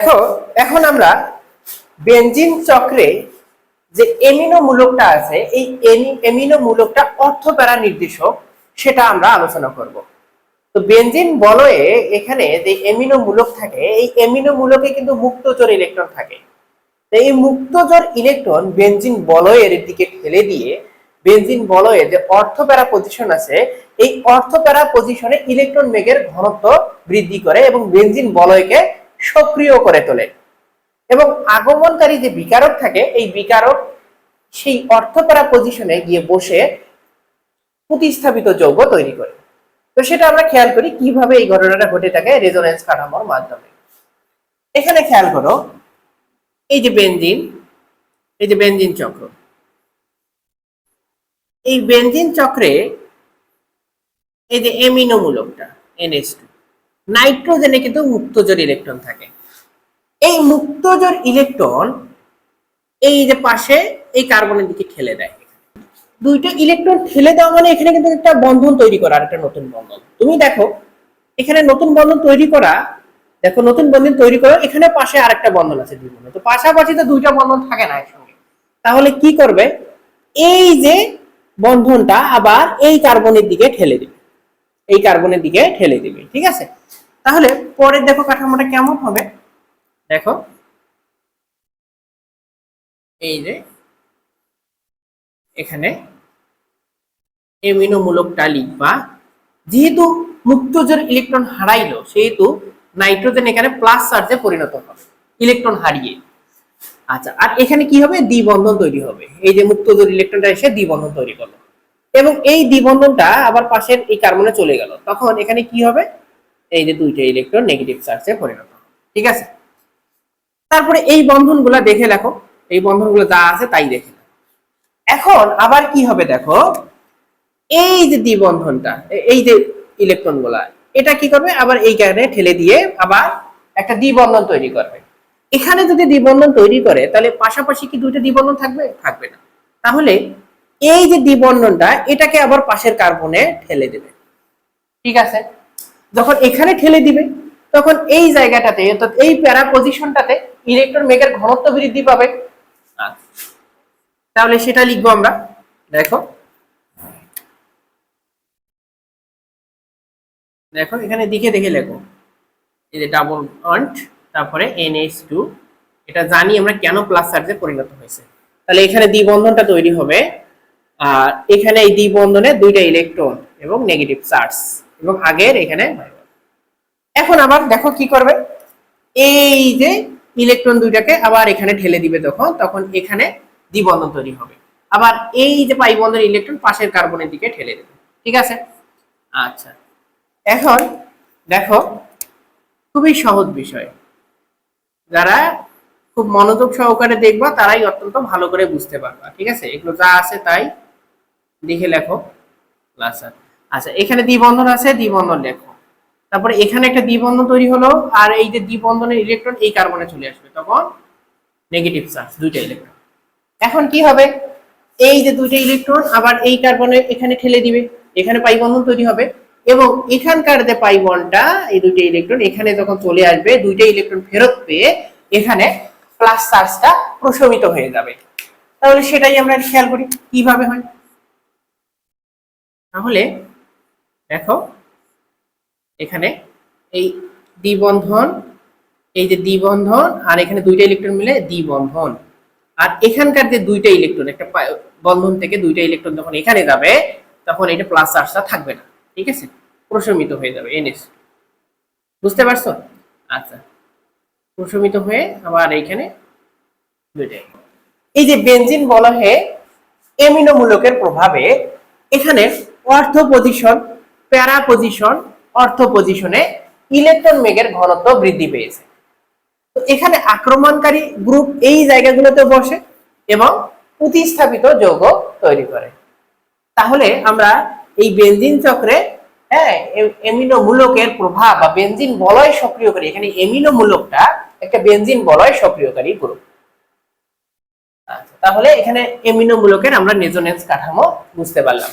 দেখো, এখন আমরা বেনজিন চক্রে যে এমিনো মূলকটা আছে, এই এমিনো মূলকটা অর্থপ্যারা নির্দেশক, সেটা আমরা আলোচনা করব। তো বেনজিন বলয়ে এখানে যে এমিনো মূলক থাকে, এই এমিনো মূলকে কিন্তু মুক্তচর ইলেকট্রন থাকে। এই মুক্তজোর ইলেকট্রন বেনজিন বলয়ের দিকে ঠেলে দিয়ে, বেনজিন বলয়ে যে অর্থপ্যারা পজিশন আছে, এই অর্থপ্যারা পজিশনে ইলেকট্রন মেঘের ঘনত্ব বৃদ্ধি করে এবং বেনজিন বলয়কে সক্রিয় করে তোলে। এবং আগমনকারী যে বিকারক থাকে, এই বিকারক সেই অর্থপ্যারা পজিশনে গিয়ে বসে প্রতিস্থাপিত যৌগ তৈরি করে। তো সেটা আমরা খেয়াল করি কীভাবে এই ঘটনাটা ঘটে থাকে রেজোনেন্স কাঠামোর মাধ্যমে। এখানে খেয়াল করো, এই যে বেনজিন, এই যে বেনজিন চক্র। এই বেনজিন চক্রে এই যে এমিনো মূলকটা এনএস টু। নাইট্রোজেনে কিন্তু মুক্তজোর ইলেকট্রন থাকে। এই মুক্তজোর ইলেকট্রন এই যে পাশে এই কার্বনের দিকে ঠেলে দেয়। দুইটা ইলেকট্রন ঠেলে দেওয়া মানে এখানে কিন্তু একটা বন্ধন তৈরি করা আর একটা নতুন বন্ধন। তুমি দেখো, এখানে নতুন বন্ধন তৈরি করা, দেখো নতুন বন্ধন তৈরি করা, এখানে পাশে আরেকটা বন্ধন আছে দুই বন্ধন। তো পাশাপাশি তো দুইটা বন্ধন থাকে না একসঙ্গে। তাহলে কি করবে? এই যে বন্ধনটা আবার এই কার্বনের দিকে ঠেলে দিবে। এই কার্বনের দিকে ঠেলে দিবে, ঠিক আছে? তাহলে পরের দেখো কাঠামোটা কেমন হবে? দেখো। এই যে, এখানে এমিনো মূলকটা লিখবা যেহেতু মুক্তজোর ইলেকট্রন হারাইলো, সেহেতু নাইট্রোজেন এখানে প্লাস চার্জে পরিণত হবে ইলেকট্রন হারিয়ে। আচ্ছা আর এখানে কি হবে? দ্বিবন্ধন তৈরি হবে। এই যে মুক্তজোর ইলেকট্রনটা এসে দ্বিবন্ধন তৈরি করল। এবং এই দ্বিবন্ধনটা আবার পাশের এই কার্বনে চলে গেল। তখন এখানে কি হবে? এই যে দুইটা ইলেকট্রন নেগেটিভ চার্জে পরিণত ঠিক আছে? তারপরে এই বন্ধনগুলা দেখে লেখো। এই বন্ধনগুলো যা আছে তাই দেখে এখন আবার কি হবে দেখো? এই যে দ্বিবন্ধনটা, এই যে ইলেকট্রনগুলা এটা কি করবে? আবার এই কারণে ঠেলে দিয়ে আবার একটা দ্বিবন্ধন তৈরি করবে। এখানে যদি দ্বিবন্ধন তৈরি করে, তাহলে পাশাপাশি কি দুইটা দ্বিবন্ধন থাকবে? থাকবে না। তাহলে এই যে দ্বিবন্ধনটা, এটাকে আবার পাশের কার্বনে ঠেলে দেবে। ঠিক আছে? যখন এখানে ঠেলে দিবে, তখন এই জায়গাটাতে, অর্থাৎ এই প্যারা পজিশনটাতে ইলেকট্রন মেঘের ঘনত্ব বৃদ্ধি পাবে। তাহলে সেটা লিখব আমরা, দেখো। দেখো, এখানে দিকে দেখে লেখো। এই যে ডাবল অন্ট তারপরে এনএইচ টু এটা জানি আমরা কেন প্লাস চার্জে পরিণত হয়েছে। তাহলে এখানে দ্বিবন্ধনটা তৈরি হবে, আর এখানে এই দ্বিবন্ধনে দুইটা ইলেকট্রন এবং নেগেটিভ চার্জ এবং আগের এখানে এখন আবার দেখো কি করবে? এই যে ইলেকট্রন দুইটাকে আবার এখানে ঠেলে দিবে তখন তখন এখানে দ্বিবন্ধন তৈরি হবে। আবার এই যে পাই বন্ধনের ইলেকট্রন পাশের কার্বনের দিকে ঠেলে দেবে। ঠিক আছে? আচ্ছা। এখন দেখো, খুবই সহজ বিষয়। যারা খুব মনোযোগ সহকারে দেখবা, তারাই অত্যন্ত ভালো করে বুঝতে পারবা। ঠিক আছে? এগুলো যা আছে তাই লিখে। লেখো আর আচ্ছা এখানে দ্বিবন্ধন আছে, দ্বিবন্ধন লেখো। তারপরে এখানে একটা দ্বিবন্ধন তৈরি হলো, আর এই যে দ্বিবন্ধনের ইলেকট্রন এই কার্বনে চলে আসবে, তখন নেগেটিভ চার্জ দুইটা ইলেকট্রন এখন কি হবে? এই যে দুইটা ইলেকট্রন আবার এই কার্বনে এখানে ঠেলে দিবে, এখানে পাই বন্ধন তৈরি হবে, এবং এখানকার যে পাই বন্ডটা এই দুইটা ইলেকট্রন এখানে যখন চলে আসবে, দুইটা ইলেকট্রন ফেরত পেয়ে এখানে প্লাস চার্জটা প্রশমিত হয়ে যাবে। তাহলে সেটাই আমরা খেয়াল করি, কীভাবে হয়? তাহলে দেখো, এখানে এই দ্বিবন্ধন, এই যে দ্বিবন্ধন, আর এখানে দুইটা ইলেকট্রন মিলে দ্বিবন্ধন। আর এখানকার যে দুইটা ইলেকট্রন একটা বন্ধন থেকে দুইটা ইলেকট্রন যখন এখানে যাবে, তখন এটা প্লাস চার্জটা থাকবে না, ঠিক আছে? প্রশমিত হয়ে যাবে এনএস বুঝতে পারছ? আচ্ছা। প্রশমিত হয়ে আবার এইখানে দুইটাই এই যে বেনজিন বলহে এমিনো মূলকের প্রভাবে এখানে অর্থ পজিশন প্যারা পজিশন অর্থ পজিশনে ইলেকট্রন মেঘের ঘনত্ব বৃদ্ধি পেয়েছে। এখানে আক্রমণকারী গ্রুপ এই জায়গাগুলোতে বসে এবং প্রতিস্থাপিত যৌগ তৈরি করে। তাহলে আমরা এই বেনজিন চক্রে হ্যাঁ এমিনো মূলকের প্রভাব বা বেঞ্জিন বলয় সক্রিয়কারী, এখানে এমিনো মূলকটা একটা বেনজিন বলয় সক্রিয়কারী গ্রুপ আচ্ছা তাহলে এখানে এমিনো মূলকের আমরা নেজোনেন্স কাঠামো বুঝতে পারলাম।